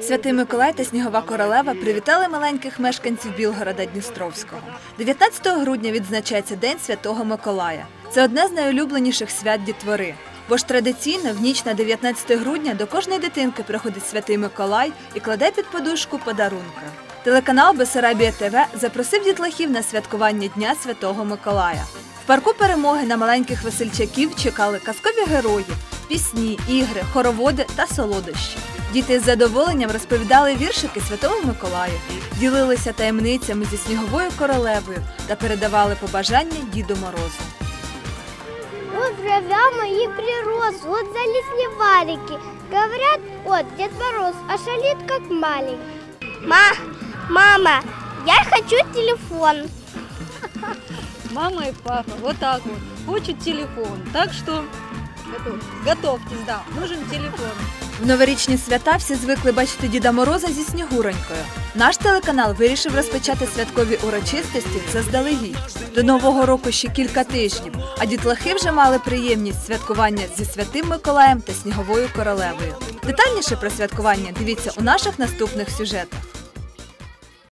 Святий Миколай та Снігова королева привітали маленьких мешканців Білгорода Дністровського. 19 грудня відзначається День Святого Миколая. Це одне з найулюбленіших свят дітвори. Бо ж традиційно в ніч на 19 грудня до кожної дитинки приходить святий Миколай і кладе під подушку подарунки. Телеканал Бесарабія ТВ запросив дітлахів на святкування Дня Святого Миколая. В парку перемоги на маленьких весельчаків чекали казкові герої, пісні, ігри, хороводи та солодощі. Діти з задоволенням розповідали віршики Святого Миколаю, ділилися таємницями зі сніговою королевою та передавали побажання Діду Морозу. Вот бровя мои прирос, вот залезли варики. Говорят, вот Дед Мороз, а шалит как маленький. Ма, мама, я хочу телефон. Мама и папа, вот так вот, хочет телефон. Так что готовьтесь, да, нужен телефон. В новорічні свята всі звикли бачити Діда Мороза зі Снігуронькою. Наш телеканал вирішив розпочати святкові урочистості заздалегідь. До Нового року ще кілька тижнів, а дітлахи вже мали приємність святкування зі Святим Миколаєм та Сніговою королевою. Детальніше про святкування дивіться у наших наступних сюжетах.